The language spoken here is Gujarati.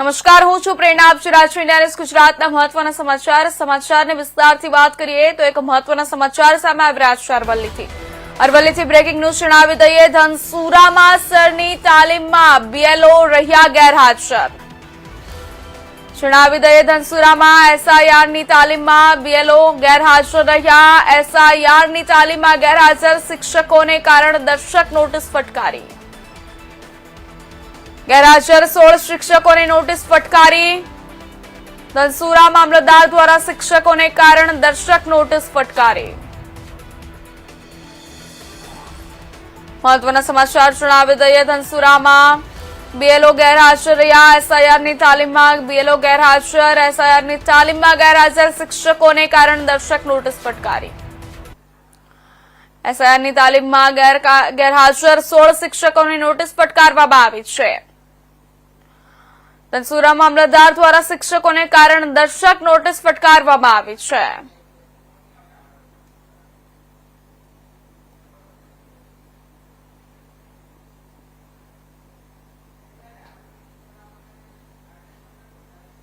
નમસ્કાર, હું છું પ્રેરણા. આપ છે રાજ્ય ઇન્ડિયા ગુજરાતના મહત્વના સમાચાર. સમાચારની વિસ્તારથી વાત કરીએ તો એક મહત્વના સમાચાર સામે આવી છે અરવલ્લીથી. અરવલ્લીથી બ્રેકિંગ ન્યૂઝ જણાવી દઈએ. ધનસુરામાં સરની તાલીમમાં બીએલઓ રહ્યા ગેરહાજર. જણાવી દઈએ, ધનસુરામાં એસઆઈઆરની તાલીમમાં બીએલઓ ગેરહાજર રહ્યા. એસઆઈઆરની તાલીમમાં ગેરહાજર શિક્ષકોને કારણ દર્શક નોટિસ ફટકારી. ગેરહાજર સોળ શિક્ષકોને નોટિસ ફટકારી. ધનસુરા મામલતદાર દ્વારા શિક્ષકોને કારણ દર્શક નોટિસ ફટકારી. મહત્વના સમાચાર જણાવી દઈએ ધનસુરામાં. બીએલઓ ગેરહાજર રહ્યા, એસઆઈઆરની તાલીમમાં બીએલઓ ગેરહાજર, એસઆઈઆરની તાલીમમાં ગેરહાજર શિક્ષકોને કારણ દર્શક નોટિસ ફટકારી. એસઆઈઆરની તાલીમમાં ગેરહાજર સોળ શિક્ષકોને નોટિસ ફટકારવામાં આવી છે. ધનસુરા મામલતદાર દ્વારા શિક્ષકોને કારણ દર્શક નોટિસ ફટકારવામાં આવી છે.